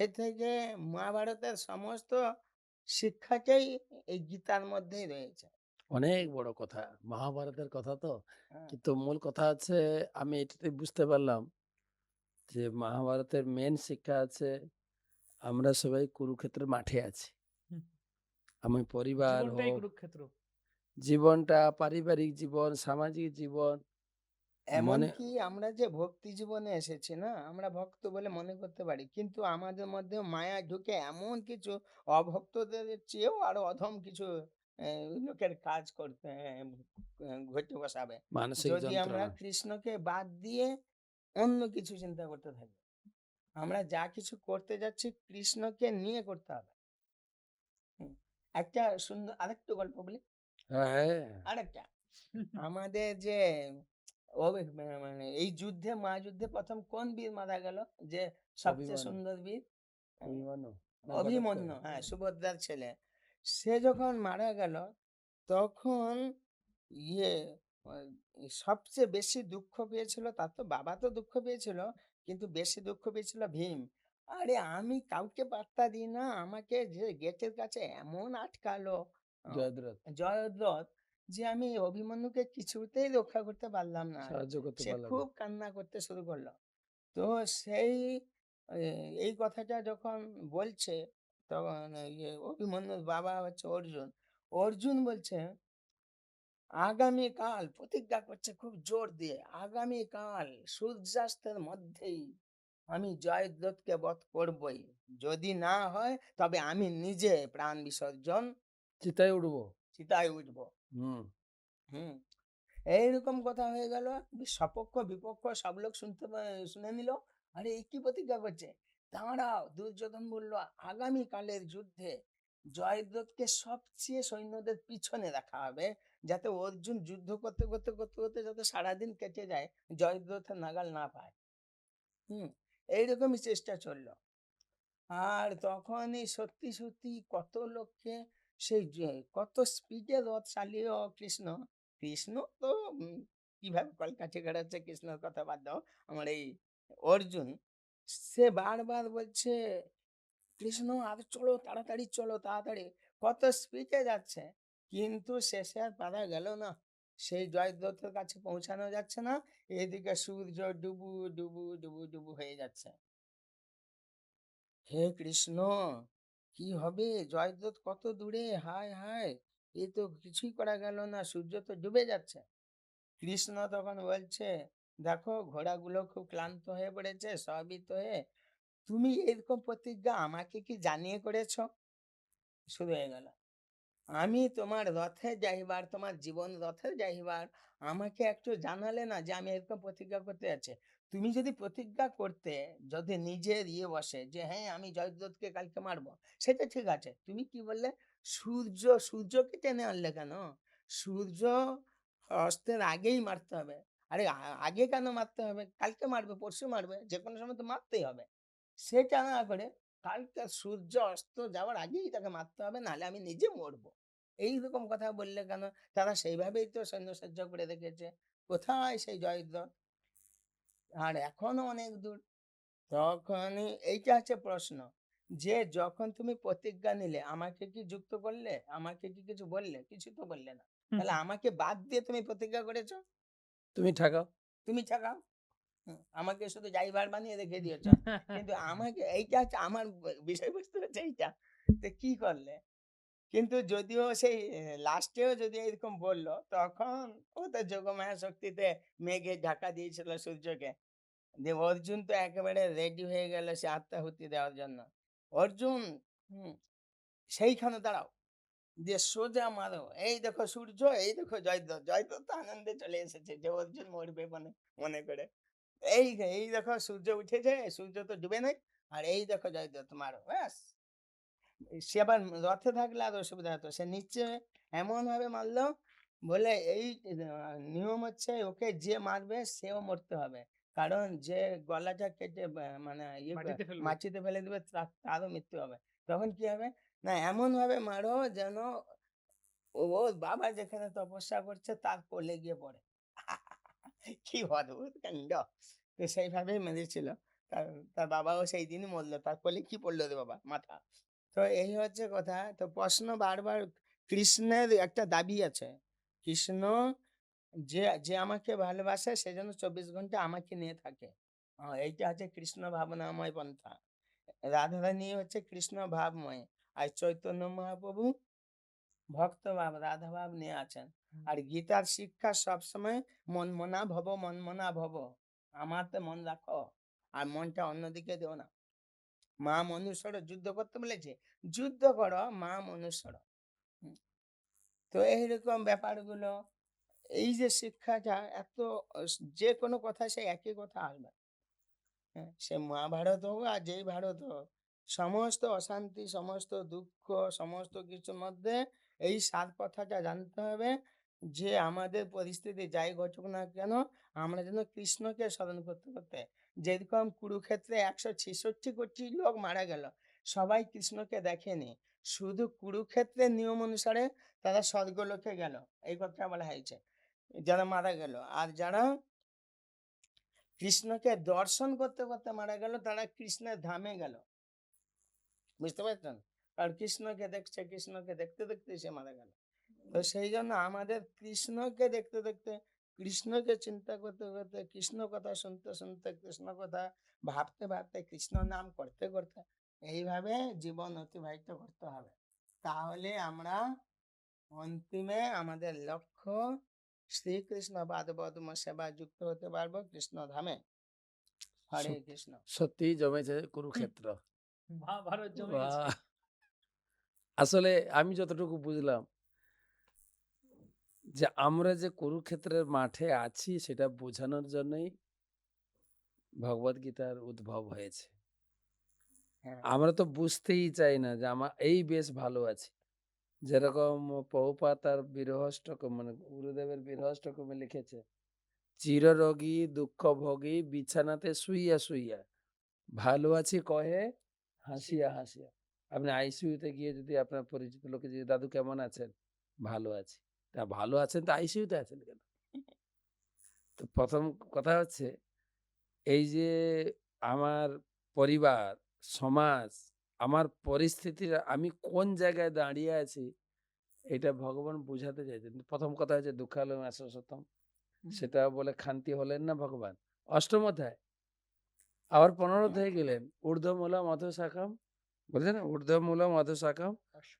এ থেকে মহাভারতের সমস্ত শিক্ষাটাই এই গীতার মধ্যেই রয়েছে। অনেক বড় কথা। মহাভারতের কথা তো। হ্যাঁ, কিন্তু মূল কথা আছে আমি এটাতে বুঝতে পারলাম যে মহাভারতের মেন শিক্ষা আছে আমরা সবাই কুরুক্ষেত্রের মাঠে আছি। আমি পরিবার হোক জীবনটা পারিবারিক জীবন সামাজিক জীবন মনে এমনকি আমরা যে ভক্তি জীবনে এসেছি না? আমরা ভক্ত বলে মনে করতে পারি। কিন্তু আমাদের মধ্যে মায়া ঢুকে এমন কিছু অভক্তদের চেয়েও আরও অধম কিছু লোকের কাজ করতে ঘটে বসাবে। মানসিক যদি আমরা যন্ত্রণা কৃষ্ণকে বাদ দিয়ে অন্য কিছু চিন্তা করতে থাকি আমরা যা কিছু করতে যাচ্ছি কৃষ্ণকে নিয়ে করতে হবে। হুম। একটা সুন্দর আরেকটু গল্প বলি? হ্যাঁ। আরেকটা। আমাদের যে অভি- মা- মানে এই যুদ্ধে মহাযুদ্ধে প্রথম কোন বীর মারা গেল? যে সবচেয়ে সুন্দর বীর? অভিমান্যু হ্যাঁ সুভদ্রার ছেলে। সে যখন মারা গেল তখন ইয়ে সবচেয়ে বেশি দুঃখ পেয়েছিল তার তো বাবা তো দুঃখ পেয়েছিল কিন্তু বেশি দুঃখ পেয়েছিল ভীম। আরে আমি কাউকে পাত্তা দিই না আমাকে যে গেটের কাছে এমন আটকালো জয়দ্রথ। জয়দ্রথ যে আমি অভিমন্যুকে কিছুতেই রক্ষা করতে পারলাম না। সাহায্য করতে সে খুব কান্না করতে শুরু করল। তো সেই এই কথাটা যখন বলছে তখন ইয়ে অভিমন্যুর বাবা হচ্ছে অর্জুন। অর্জুন বলছে আগামী কাল প্রতিজ্ঞা করছে খুব জোর দিয়ে আগামী কাল সূর্যাস্তের মধ্যেই আমি জয়দ্রথকে বধ করবই। যদি না হয় তবে আমি নিজে প্রাণ বিসর্জন চিতায় উঠবো। চিতায় উঠবো। এইরকম কথা হয়ে গেল। সপক্ষ, বিপক্ষ সব লোক শুনতে শুনে নিল। আরে কি প্রতিজ্ঞা করছে? দাঁড়াও, দুর্যোধন বলল আগামী কালের যুদ্ধে জয়দ্রথকে সবচেয়ে সৈন্যদের পিছনে রাখা হবে, যাতে অর্জুন যুদ্ধ করতে করতে করতে করতে যাতে সারাদিন কেটে যায়, জয়দ্রথের নাগাল না পায়। হুম, এইরকমই চেষ্টা চলল। আর তখনই সত্যি সত্যি কত লোককে সেই কত স্পিডে রথ চালিয়ে কৃষ্ণ কৃষ্ণ তো কীভাবে কলকাঠি কাটাচ্ছে কৃষ্ণর কথা বাদ দাও, আমার এই অর্জুন, সে বারবার বলছে, কৃষ্ণ আর চলো, তাড়াতাড়ি চলো, তাড়াতাড়ি। কত স্পিডে যাচ্ছে, কিন্তু শেষে আর পারা গেল না। সেই জয়দ্রথের কাছে পৌঁছানো যাচ্ছে না, এদিকে সূর্য ডুবু ডুবু ডুবু ডুবু হয়ে যাচ্ছে। হে কৃষ্ণ! কি হবে? জয়দ্রথ কত দূরে? হায় হায়! এ তো কিছুই করা গেল না, সূর্য তো ডুবে যাচ্ছে। কৃষ্ণ তখন বলছে, দেখো, ঘোড়াগুলো খুব ক্লান্ত হয়ে পড়েছে, সবই তো হয়ে তুমি এরকম প্রতিজ্ঞা আমাকে কি জানিয়ে করেছ? শুরু হয়ে গেল। আমি তোমার রথে যাইবার, তোমার জীবন রথে যাইবার, আমাকে একটু জানালে না যে আমি এরকম প্রতিজ্ঞা করতে যাচ্ছি? তুমি যদি প্রতিজ্ঞা করতে যদি নিজের ইয়ে বসে যে হ্যাঁ আমি জয়দ্রথকে কালকে মারবো সেটা ঠিক আছে। তুমি কি বললে? সূর্য, সূর্যকে টেনে আনলে কেন? সূর্য অস্তের আগেই মারতে হবে। আরে আগে কেন মারতে হবে? কালকে মারবে, পরশু মারবে যে কোনো সময় তো মারতেই হবে। সেটা না করে কালকে সূর্য অস্ত যাওয়ার আগেই তাকে মারতে হবে, নাহলে আমি নিজে মরবো। এইরকম কথা বললে কেন? তারা সেইভাবেই তো সৈন্য সহ্য করে রেখেছে। কোথায় সেই জয়দ্রথ আর এখনও অনেক দূর। তখনই এইটা হচ্ছে প্রশ্ন। যে যখন তুমি প্রতিজ্ঞা নিলে আমাকে কি যুক্ত করলে? আমাকে কি কিছু বললে? কিছু তো বললে না। তাহলে আমাকে বাদ দিয়ে তুমি প্রতিজ্ঞা করেছ? তুমি ঠাকাও। তুমি ঠেকাও। আমাকে শুধু ড্রাইভার বানিয়ে রেখে দিয়েছ। কিন্তু আমাকে এইটা হচ্ছে আমার বিষয়বস্তু হচ্ছে এইটা। তো কি করলে? কিন্তু যদিও সেই লাস্টেও যদি এরকম বলল, তখন ও তো যোগমায়া শক্তিতে মেঘে ঢাকা দিয়েছিল সূর্যকে। যে অর্জুন তো একেবারে রেডি হয়ে গেল সে আত্মাহুতি দেওয়ার জন্য। অর্জুন সেইখানে দাঁড়াও। যে সোজা মারো। এই দেখো সূর্য, এই দেখো জয়দ্রথ জয়দ্রথ তো আনন্দে চলে এসেছে যে অর্জুন মরবে মনে মনে করে। এই এই দেখো সূর্য উঠেছে, সূর্য তো ডুবে নাই। আর এই দেখো জয়দ্রথ মারো ব্যাস। সে আবার রথে থাকলে আর অসুবিধা হতো। সে নিচে এমন ভাবে মারলো বলে এই নিয়ম হচ্ছে ওকে যে মারবে সেও মরতে হবে। কারণ যে গলাটা কেটে মানে ইয়ে মাটিতে ফেলে দিবে তারও মৃত্যু হবে। তখন কি হবে? না এমন ভাবে মারো যেন ও ওর বাবা যেখানে তপস্যা করছে তার কোলে গিয়ে পড়ে। কি অদ্ভুত কাণ্ড। তো সেইভাবেই মেরেছিল। তার তার বাবাও সেই দিনই মরলো। তার কোলে কি পড়ল রে বাবা? মাথা। তো এই হচ্ছে কথা। তো প্রশ্ন বারবার কৃষ্ণের একটা দাবি আছে। কৃষ্ণ যে যে আমাকে ভালোবাসে সেজন্য চব্বিশ ঘণ্টা আমাকে নিয়ে থাকে। এইটা হচ্ছে কৃষ্ণ ভাবনাময় পন্থা। রাধারানী হচ্ছে কৃষ্ণ ভাবময়। আর চৈতন্য মহাপ্রভু ভক্ত ভাব রাধা ভাব নিয়ে আছেন। আর গীতার শিক্ষা সবসময় মন মনা ভব মন মনা ভব। আমারতে মন রাখো। আর মনটা অন্যদিকে দেও না। মা মনুষ্যর যুদ্ধ করতে বলেছে যুদ্ধ করো মা মনুষ্যর। তো এইরকম ব্যাপারগুলো এই যে শিক্ষাটা এত যে কোনো কথা সে একই কথা আসবে। হ্যাঁ, সে মহাভারত হোক আর যেই ভারত হোক সমস্ত অশান্তি সমস্ত দুঃখ সমস্ত কিছুর মধ্যে এই সাত কথাটা জানতে হবে যে আমাদের পরিস্থিতি যাই ঘটুক না কেন আমরা যেন কৃষ্ণকে স্মরণ করতে করতে যেরকম কুরুক্ষেত্রে একশো ছেষট্টি কোটি লোক মারা গেল সবাই কৃষ্ণকে দেখেনি। শুধু কুরুক্ষেত্রের নিয়ম অনুসারে তারা স্বর্গলোকে গেল এই কথা বলা হয়েছে যারা মারা গেল। আর যারা কৃষ্ণকে দর্শন করতে করতে মারা গেল তারা কৃষ্ণের ধামে গেল। বুঝতে পারছেন? আর কৃষ্ণকে দেখছে কৃষ্ণকে দেখতে দেখতে সে মারা গেল। তো সেই জন্য আমাদের কৃষ্ণকে দেখতে দেখতে কৃষ্ণকে চিন্তা করতে করতে কৃষ্ণ কথা শুনতে শুনতে কৃষ্ণ কথা ভাবতে ভাবতে কৃষ্ণ নাম করতে করতে এইভাবে জীবন অতিবাহিত করতে হবে। তাহলে আমরা অন্তিমে আমাদের লক্ষ্য শ্রীকৃষ্ণ পাদপদ্ম সেবা যুক্ত হতে পারব কৃষ্ণ ধামে। হরে সত্যি। কৃষ্ণ। সত্যিই জমেছে কুরুক্ষেত্র। মহাভারত জমে আসলে আমি যতটুকু বুঝলাম যে আমরা যে কুরুক্ষেত্রের মাঠে আছি সেটা বোঝানোর জন্যই ভগবত গীতার উদ্ভব হয়েছে। হ্যাঁ। আমরা তো বুঝতেই চাই না যে আমার এই বেশ ভালো আছি। যেরকম পৌপা তার বিরহষ্টকম মানে গুরুদেবের বিরহষ্টকমে লিখেছে চিররোগী দুঃখভোগী বিছানাতে শুইয়া শুইয়া ভালো আছি কহে হাসিয়া হাসিয়া। আপনি আইসিইউতে গিয়ে যদি আপনার পরিচিত লোকে যদি দাদু কেমন আছেন? ভালো আছি। তা ভালো আছেন তো আইসিইউতে আছেন কেন? তো প্রথম কথা হচ্ছে এই যে আমার পরিবার সমাজ আমার পরিস্থিতির আমি কোন জায়গায় দাঁড়িয়ে আছি এটা ভগবান বুঝাতে চাইছেন। প্রথম কথা হচ্ছে সত্যম হুম। সেটা বলে খান্তি হলেন না ভগবান। অষ্টম অধ্যায় আবার পনেরো অধ্যায় গেলেন ঊর্ধ্বমূলা মধুশাখাম বলছেন না ঊর্ধ্বমূলা মধুশাখাম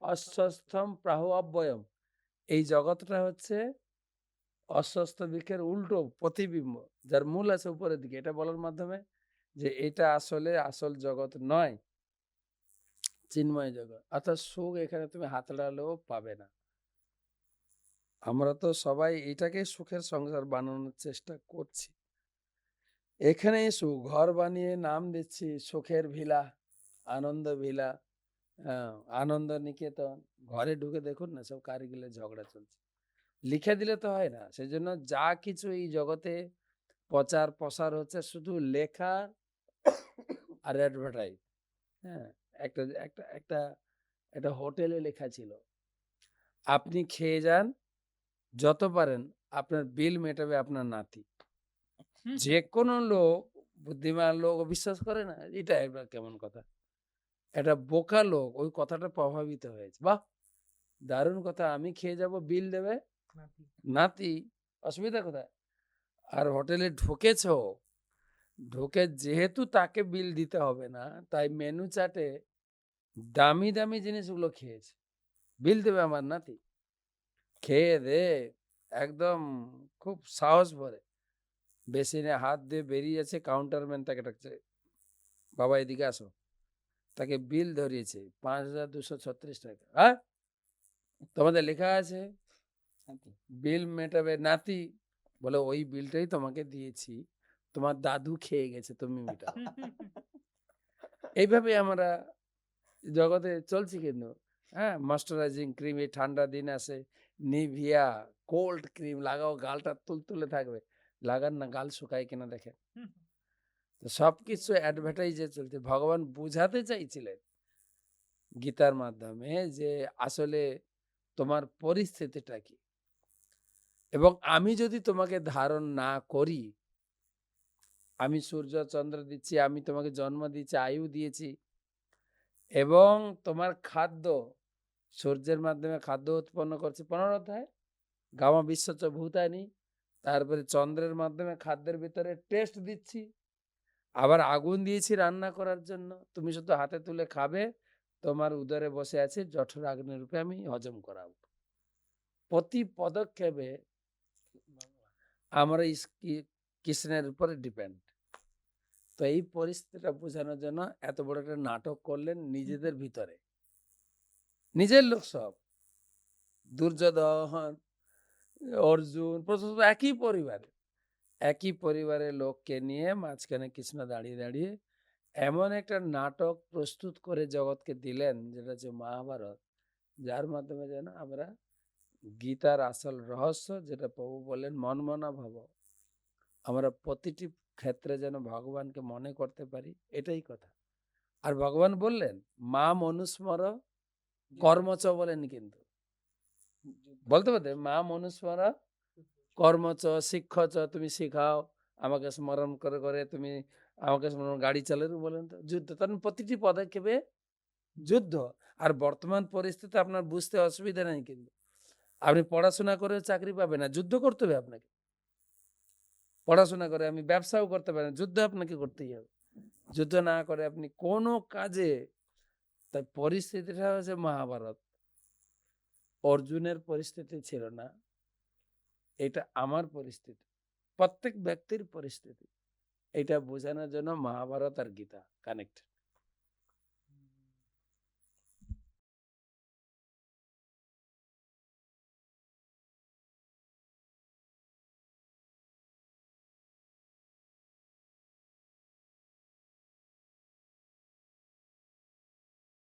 অস্বস্থম প্রাহ অব্যয়ম। এই জগৎটা হচ্ছে অস্বস্থ বৃক্ষের উল্টো প্রতিবিম্ব, যার মূল আছে উপরের দিকে। এটা বলার মাধ্যমে যে এটা আসলে আসল জগৎ নয়, চিন্ময় জগৎ। অর্থাৎ সুখ এখানে তুমি হাত লাগালেও পাবে না। আমরা তো সবাই এটাকে সুখের সংসার বানানোর চেষ্টা করছি। এখানে সুখ, ঘর বানিয়ে নাম দিচ্ছি, সুখের ভিলা, আনন্দ ভিলা। আনন্দ নিকেতন ঘরে ঢুকে দেখুন না সব কারিগিলে ঝগড়া চলছে। লিখে দিলে তো হয় না সেই জন্য যা কিছু এই জগতে প্রচার প্রসার হচ্ছে শুধু লেখা আর অ্যাডভার্টাইজ হ্যাঁ? একটা একটা একটা একটা হোটেলে লেখা ছিল। আপনি খেয়ে যান যত পারেন আপনার বিল মেটাবে আপনার নাতি। যে কোনো লোক বুদ্ধিমান লোক বিশ্বাস করে না এটা এবার কেমন কথা। একটা বোকা লোক ওই কথাটা প্রভাবিত হয়েছে। বাহ! দারুণ কথা। আমি খেয়ে যাব বিল দেবে। নাতি। অসুবিধা কোথায়? আর হোটেলে ঢুকেছ? ঢুকে যেহেতু তাকে বিল দিতে হবে না তাই মেনু চাটে দামি দামি জিনিসগুলো খেয়েছে। বিল দেবে আমার নাতি। খেয়ে দে একদম খুব সাহস ভরে। বেসিনে হাত দিয়ে বেরিয়ে যাচ্ছে কাউন্টারম্যান তাকে ডাকছে বাবা এদিকে আসো। তাকে বিল ধরিয়েছে পাঁচ হাজার দুশো ছত্রিশ টাকা। হ্যাঁ তোমাদের লেখা আছে, বিল মেটাবে নাতি বলে, ওই বিলটাই তোমাকে দিয়েছি, তোমার দাদু খেয়ে গেছে, তুমি মেটাও। এইভাবে আমরা জগতে চলছি কিন্তু। হ্যাঁ ময়শ্চারাইজিং ক্রিম এই ঠান্ডা দিন আসে নিভিয়া কোল্ড ক্রিম লাগাও, গালটা তুলতুলে থাকবে। লাগান না, গাল শুকায় কিনা দেখেন তো সব কিছু অ্যাডভার্টাইজে চলছে। ভগবান বুঝাতে চাইছিলেন গীতার মাধ্যমে যে আসলে তোমার পরিস্থিতিটা কি। এবং আমি যদি তোমাকে ধারণ না করি, আমি সূর্য, চন্দ্র দিচ্ছি, আমি তোমাকে জন্ম দিয়েছি আয়ু দিয়েছি, এবং তোমার খাদ্য, সূর্যের মাধ্যমে খাদ্য উৎপন্ন করছে, পনেরো অধ্যায়, গামা বিশ্বচ ভূতানি, তারপরে চন্দ্রের মাধ্যমে খাদ্যের ভিতরে টেস্ট দিচ্ছি আবার আগুন দিয়েছি রান্না করার জন্য। তুমি শুধু হাতে তুলে খাবে তোমার উদরে বসে আছে জঠর আগ্নি রূপে আমি হজম করাবো। প্রতি পদক্ষেপে আমরা কৃষ্ণের উপরে ডিপেন্ড। তো এই পরিস্থিতিটা বোঝানোর জন্য এত বড় একটা নাটক করলেন নিজেদের ভিতরে। নিজের লোক সব। দুর্যোধন অর্জুন প্রথমত একই পরিবারে একই পরিবারের লোককে নিয়ে মাঝখানে কৃষ্ণ দাঁড়িয়ে দাঁড়িয়ে এমন একটা নাটক প্রস্তুত করে জগৎকে দিলেন যেটা হচ্ছে মহাভারত। যার মাধ্যমে যেন আমরা গীতার আসল রহস্য যেটা প্রভু বললেন মনমনা ভাব। আমরা প্রতিটি ক্ষেত্রে যেন ভগবানকে মনে করতে পারি এটাই কথা। আর ভগবান বললেন মা মনুস্মর কর্মচ বলেন কিন্তু। বলতে পারতে মা মনুস্মর কর্মচ শিক্ষচ তুমি শিখাও, আমাকে স্মরণ করে করে তুমি আমাকে স্মরণ, গাড়ি চালানো বলেন তো, যুদ্ধ। তখন প্রতিটি পদক্ষেপে যুদ্ধ। আর বর্তমান পরিস্থিতি আপনার বুঝতে অসুবিধা নেই কিন্তু। আপনি পড়াশোনা করে চাকরি পাবেন না, যুদ্ধ করতে হবে আপনাকে। পড়াশোনা করে, আমি ব্যবসাও করতে পারেন যুদ্ধ আপনাকে করতেই হবে। যুদ্ধ না করে আপনি কোনো কাজে তাই পরিস্থিতিটা হচ্ছে মহাভারত। অর্জুনের পরিস্থিতি ছিল না। এটা আমার পরিস্থিতি। প্রত্যেক ব্যক্তির পরিস্থিতি। এটা বোঝানোর জন্য মহাভারত আর গীতা কানেক্ট